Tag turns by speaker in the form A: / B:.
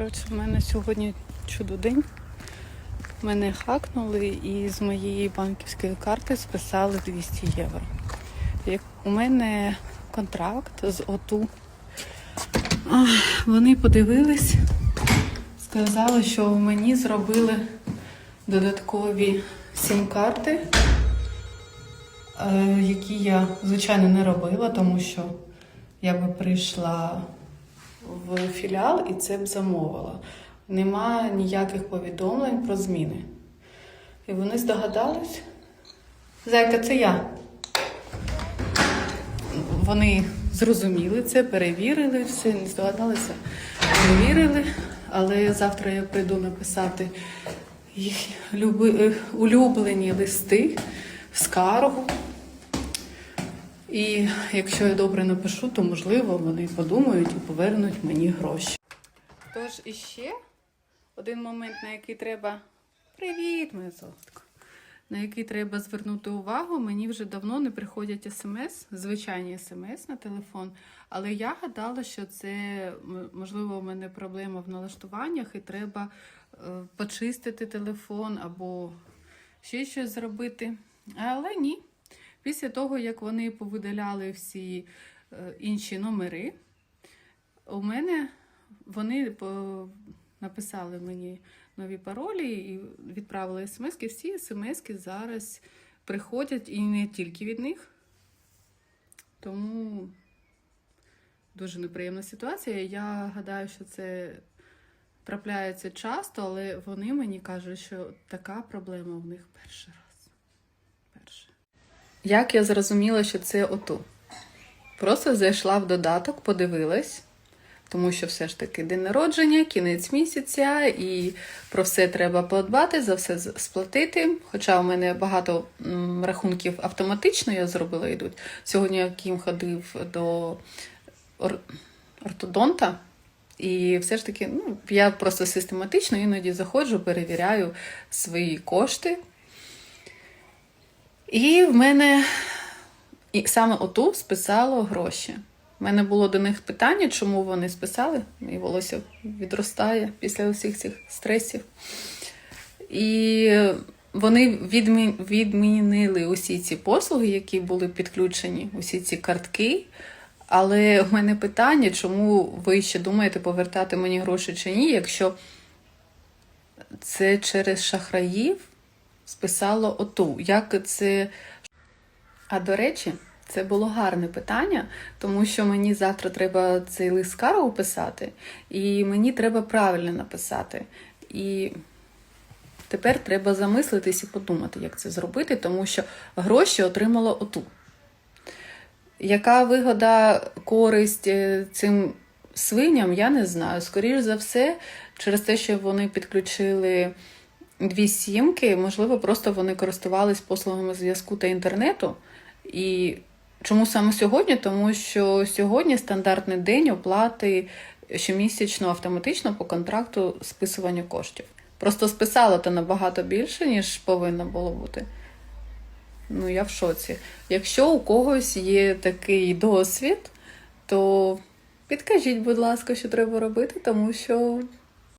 A: Коротше, в мене сьогодні чудодень. Мене хакнули і з моєї банківської карти списали 200 євро. Як у мене контракт з ОТУ. Вони подивились, сказали, що мені зробили додаткові сім-карти, е, які я, звичайно, не робила, тому що я би прийшла в філіал і це б замовила. Нема ніяких повідомлень про зміни. І вони здогадались. Зайка, це я. Вони зрозуміли це, перевірили все, не здогадалися, перевірили. Але завтра я прийду написати їх е, улюблені листи в скаргу. І якщо я добре напишу, то можливо вони подумають і повернуть мені гроші. Тож іще один момент, на який треба. Привіт, моє золотко. На який треба звернути увагу, мені вже давно не приходять смс, звичайні смс на телефон. Але я гадала, що це можливо у мене проблема в налаштуваннях, і треба е, почистити телефон або ще щось зробити. Але ні. Після того, як вони повидаляли всі е, інші номери, у мене вони написали мені нові паролі і відправили смс -ки. Всі смски зараз приходять і не тільки від них. Тому дуже неприємна ситуація. Я гадаю, що це трапляється часто, але вони мені кажуть, що така проблема в них перший раз. Перше. Як я зрозуміла, що це ОТУ? Просто зайшла в додаток, подивилась, тому що все ж таки день народження, кінець місяця, і про все треба подбати, за все сплатити. Хоча у мене багато рахунків автоматично я зробила йдуть. Сьогодні я Кім ходив до ор- ортодонта. І все ж таки, ну, я просто систематично іноді заходжу, перевіряю свої кошти. І в мене і саме оту списало гроші. У мене було до них питання, чому вони списали. Мій волосся відростає після усіх цих стресів. І вони відмі- відмінили усі ці послуги, які були підключені, усі ці картки. Але в мене питання, чому ви ще думаєте повертати мені гроші чи ні, якщо це через шахраїв списало ОТУ. Як це а до речі, це було гарне питання, тому що мені завтра треба цей лист скаргу писати, і мені треба правильно написати. І тепер треба замислитись і подумати, як це зробити, тому що гроші отримала оту. Яка вигода, користь е, цим свиням, я не знаю. Скоріше за все, через те, що вони підключили дві сімки, можливо, просто вони користувались послугами зв'язку та інтернету. І чому саме сьогодні? Тому що сьогодні стандартний день оплати щомісячно автоматично по контракту списування коштів. Просто списало то набагато більше, ніж повинно було бути. Ну, я в шоці. Якщо у когось є такий досвід, то підкажіть, будь ласка, що треба робити, тому що